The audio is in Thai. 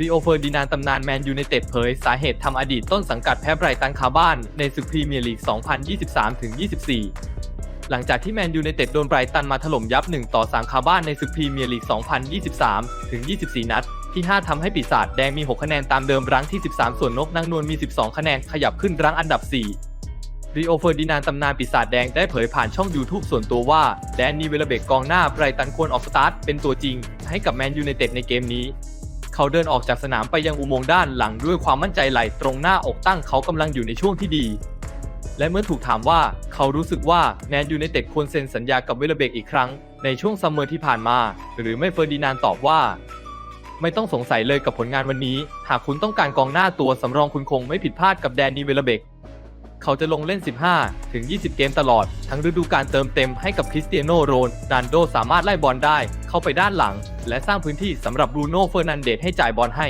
ริโอเฟอร์ดินานตำนานแมนยูไนเต็ดเผย สาเหตุทำอดีตต้นสังกัดแพ้ไบรตันคาบ้าน ในศึกพรีเมียร์ลีก 2023-24 หลังจากที่แมนยูไนเต็ดโดนไบรตันมาถล่มยับ 1 ต่อ 3 คาบ้านในศึกพรีเมียร์ลีก 2023-24 นัด ที่ 5ทำให้ปีศาจแดงมี 6 คะแนนตามเดิมรั้งที่ 13 ส่วนนกนางนวลมี 12 คะแนนขยับขึ้นรั้งอันดับ 4ริโอเฟอร์ดินานตำนานปีศาจแดงได้เผยผ่านช่อง YouTube ส่วนตัวว่า แดนนีเวลเบกกองหน้าไบรตันควรออกสตาร์ทเป็นตัวจริง ให้กับแมนยูไนเต็ดในเกมนี้ เขาเดินออกจากสนามไปยังอุโมงค์ด้านหลังด้วยความมั่นใจไหลตรงหน้าอกตั้งเขากำลังอยู่ในช่วงที่ดี และเมื่อถูกถามว่าเขารู้สึกว่าแมนยูไนเต็ดควรเซ็นสัญญากับเวลเบกอีกครั้งในช่วงซัมเมอร์ที่ผ่านมา หรือไม่เฟอร์ดินานตอบว่า ไม่ต้องสงสัยเลยกับผลงานวันนี้ หากคุณต้องการกองหน้าตัวสำรองคุณคงไม่ผิดพลาดกับแดนนีเวลเบกเขาจะลงเล่น 15 ถึง 20 เกมตลอด ทั้งฤดูกาลเติมเต็มให้กับคริสเตียโนโรนดันโดสามารถไล่บอลได้ เข้าไปด้านหลัง และสร้างพื้นที่สำหรับบรูโน่เฟอร์นันเดสให้จ่ายบอลให้